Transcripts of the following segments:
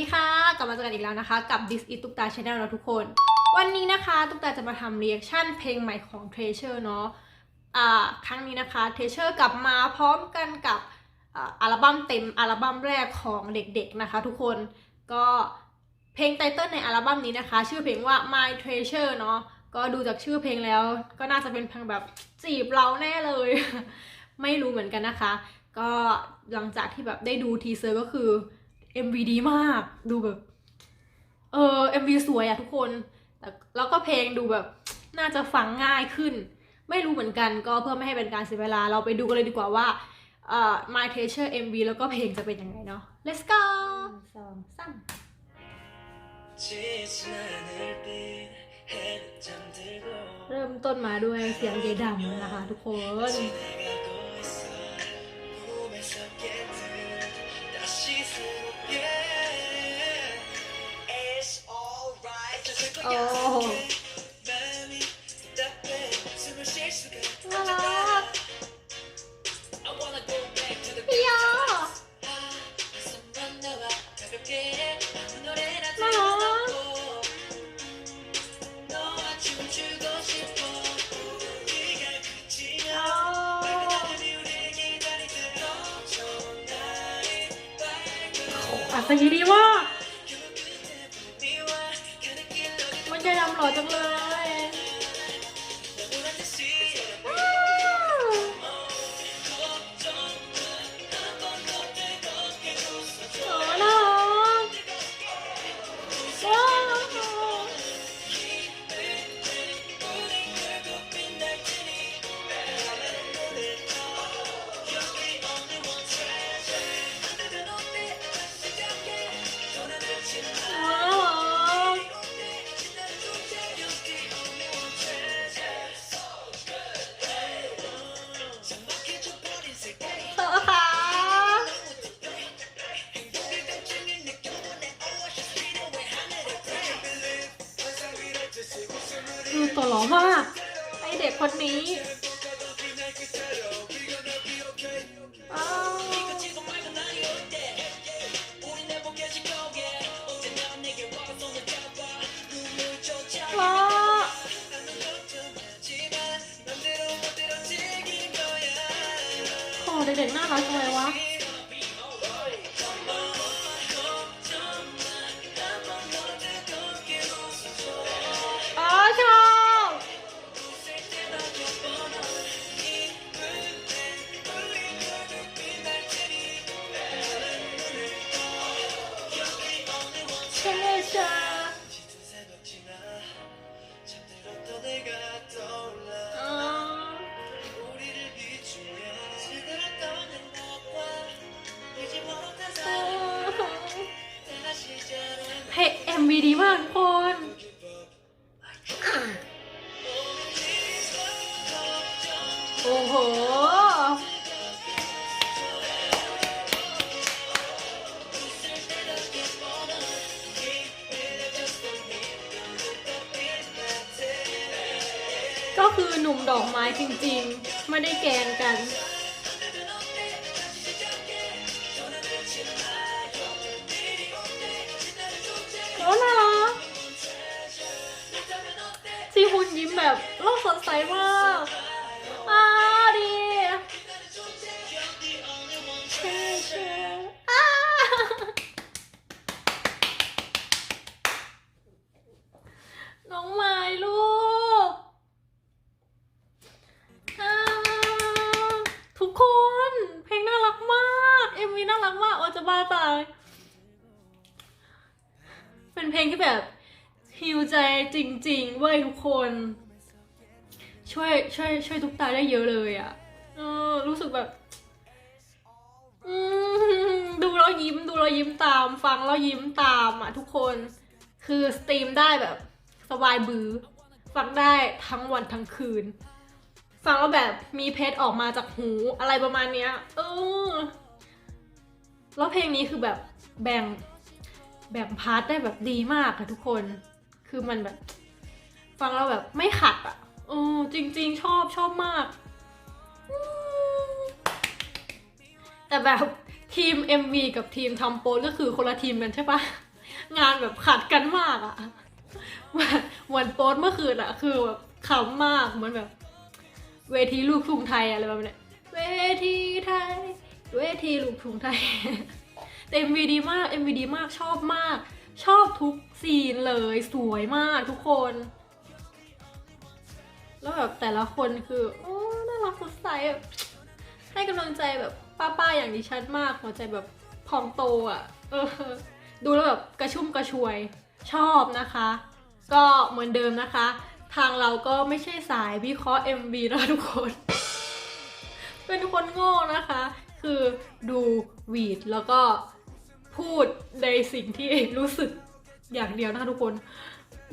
ดีค่ะ กลับมาเจอกันอีกแล้วนะคะ กับ This is ตุ๊กตา Channel นะทุกคน วันนี้นะคะตุ๊กตาจะมาทำเรีแอคชั่นเพลงใหม่ของ Treasure เนาะอ่าครั้งนี้นะคะ Treasure กลับมาพร้อมกันกับอัลบั้มเต็มอัลบั้มแรกของเด็กๆนะคะ ทุกคนก็เพลงไตเติ้ลในอัลบั้มนี้นะคะ ชื่อเพลงว่า My Treasure เนาะก็ดูจากชื่อเพลงแล้ว ก็น่าจะเป็นเพลงแบบจีบเราแน่เลย ไม่รู้เหมือนกันนะคะ ก็หลังจากที่แบบได้ดูทีเซอร์ก็คือ เอ็มวีดีมาก ดูแบบ เออเอ็มวีสวยอะทุกคนแล้วก็เพลงดูแบบ น่าจะฟังง่ายขึ้น ไม่รู้เหมือนกันก็เพื่อไม่ให้เป็นการเสียเวลา เราไปดูกันเลยดีกว่าว่าเอ่อ My Treasure MV แล้วก็เพลงจะเป็นยังไงเนาะ Let's go สองสามเริ่มต้นมาด้วยเสียงเยดัมนะคะทุกคน สักทีดีว่า มันจะดำหล่อจังเลย ดูตัวหล่อมากไอเด็กคนนี้ว้าวโอ้เด็กๆน่ารักจังเลยวะ MV ดีมากทุกคนโอ้โห ก็คือหนุ่มดอกไม้จริงๆ ไม่ได้แกล้งกัน สดใสมากอาดีน้องไม้ลูกทุกคน เพลงน่ารักมาก เอ็มวีน่ารักมากโอจะบ้าตายเป็นเพลงที่แบบฮิวใจจริงๆเว้ยทุกคน ช่วยช่วยช่วยทุกตาได้เยอะเลยอะ่ะเออรู้สึกแบบดูแล้วยิ้มดูแล้วยิ้มตาม ฟังแล้วยิ้มตามอะทุกคนคือสตรีมได้แบบสบายบือ ฟังได้ทั้งวันทั้งคืน ฟังแล้วแบบมีเพชรออกมาจากหูอะไรประมาณเนี้ยเออแล้วเพลงนี้คือแบบแบ่งแบ่งพาร์ทได้แบบดีมากอะทุกคน คือมันแบบ ฟังแล้วแบบไม่ขัดอะ โอ้จริง ๆ ชอบชอบมาก แต่แบบทีม MV กับทีมทำโปสก็คือคนละทีมกันใช่ปะงานแบบขัดกันมากอะเหมือนโปสเมื่อคืนอะคือแบบขำมากเหมือนแบบ เวทีลูกทุ่งไทยอะไรแบบเนี้ยเวทีไทย เวทีลูกทุ่งไทยแต่ MV ดีมาก MV ดีมากชอบมาก ชอบทุกซีนเลยสวยมากทุกคน แล้วแบบแต่ละคนคือโอ้น่ารักสดใสแบบให้กำลังใจแบบป้าๆอย่างดิฉันมากหัวใจแบบพองโตอะ่ะเออดูแล้วแบบกระชุ่มกระชวยชอบนะคะ ก็เหมือนเดิมนะคะ ทางเราก็ไม่ใช่สายวิเคราะห์ MV นะทุกคน เป็นคนโง่นะคะ คือดูวีดแล้วก็พูดในสิ่งที่รู้สึกอย่างเดียวนะคะทุกคน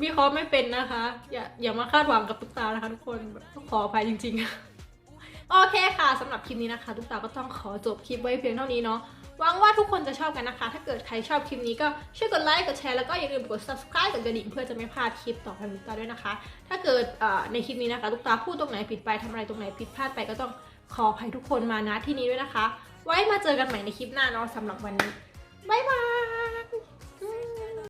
วิเคราะห์ไม่เป็นนะคะ อย่าอย่ามาคาดหวังกับตุ๊กตานะคะทุกคนแบบขออภัยจริง ๆ โอเคค่ะสำหรับคลิปนี้นะคะตุ๊กตาก็ต้องขอจบคลิปไว้เพียงเท่านี้เนาะหวังว่าทุกคนจะชอบกันนะคะ ถ้าเกิดใครชอบคลิปนี้ก็ช่วยกดไลค์กดแชร์แล้วก็อย่าลืมกด subscribe กดกระดิ่งเพื่อจะไม่พลาดคลิปต่อไปของตุ๊กตาด้วยนะคะ ถ้าเกิดในคลิปนี้นะคะตุ๊กตาพูดตรงไหนผิดไปทำอะไรตรงไหนผิดพลาดไปก็ต้องขออภัยทุกคนมาณที่นี้ด้วยนะคะ ไว้มาเจอกันใหม่ในคลิปหน้าเนาะสำหรับวันนี้บ๊ายบาย